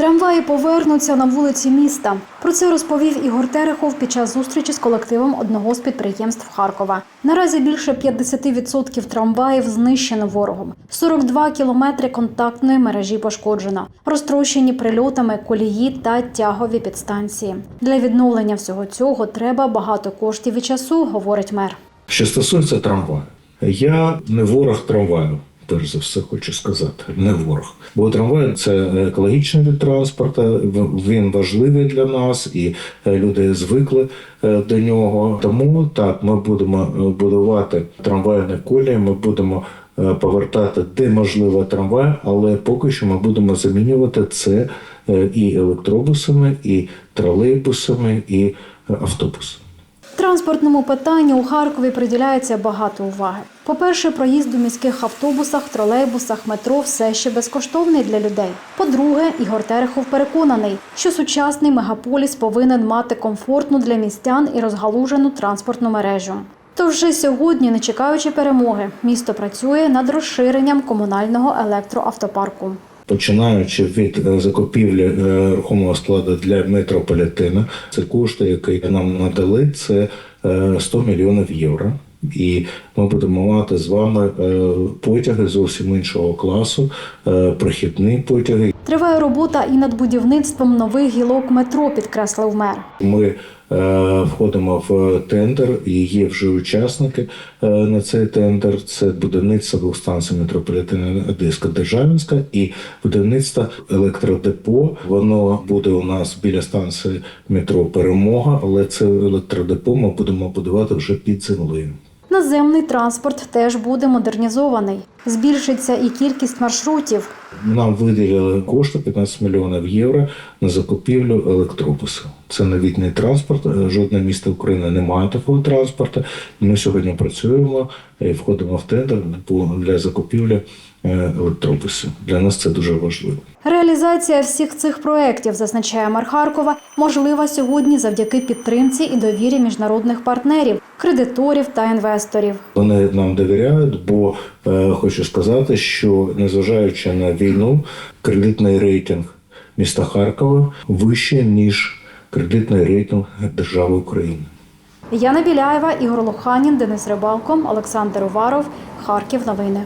Трамваї повернуться на вулиці міста. Про це розповів Ігор Терехов під час зустрічі з колективом одного з підприємств Харкова. Наразі більше 50% трамваїв знищено ворогом. 42 кілометри контактної мережі пошкоджено, розтрощені прильотами колії та тягові підстанції. Для відновлення всього цього треба багато коштів і часу, говорить мер. Що стосується трамваю, я не ворог трамваю. Перш за все хочу сказати, не ворог. Бо трамвай це екологічний від транспорту, він важливий для нас, і е, люди звикли е, до нього. Тому так ми будемо е, будувати трамвайні колії, ми будемо повертати де можливо трамвай, але поки що ми будемо замінювати це і електробусами, і тролейбусами, і автобусами. Транспортному питанню у Харкові приділяється багато уваги. По-перше, проїзд у міських автобусах, тролейбусах, метро все ще безкоштовний для людей. По-друге, Ігор Терехов переконаний, що сучасний мегаполіс повинен мати комфортну для містян і розгалужену транспортну мережу. Тож вже сьогодні, не чекаючи перемоги, місто працює над розширенням комунального електроавтопарку. Починаючи від е, закупівлі е, рухомого складу для метрополітена, це кошти, які нам надали, це е, 100 мільйонів євро. І ми будемо мати з вами е, потяги зовсім іншого класу, е, прохідні потяги. Триває робота і над будівництвом нових гілок метро, підкреслив мер. Ми е, входимо в тендер, і є вже учасники е, на цей тендер. Це будівництво двох станцій метрополітена Одеська Державінська і будівництво електродепо. Воно буде у нас біля станції метро Перемога, але це електродепо ми будемо будувати вже під землею. Наземний транспорт теж буде модернізований. Збільшиться і кількість маршрутів. Нам виділили кошти 15 мільйонів євро на закупівлю електробусу. Це новітній транспорт. Е, Жодне місто України не має такого транспорту. Ми сьогодні працюємо і входимо в тендер для закупівлі е, електробусів. Для нас це дуже важливо. Реалізація всіх цих проєктів, зазначає мер Харкова, можлива сьогодні завдяки підтримці і довірі міжнародних партнерів, кредиторів та інвесторів. Вони нам довіряють, бо е, хочу сказати, що незважаючи на війну, кредитний рейтинг міста Харкова вищий ніж кредитний рейтинг держави України. Яна Біляєва, Ігор Лоханін, Денис Рибалко, Олександр Уваров, Харків. Новини.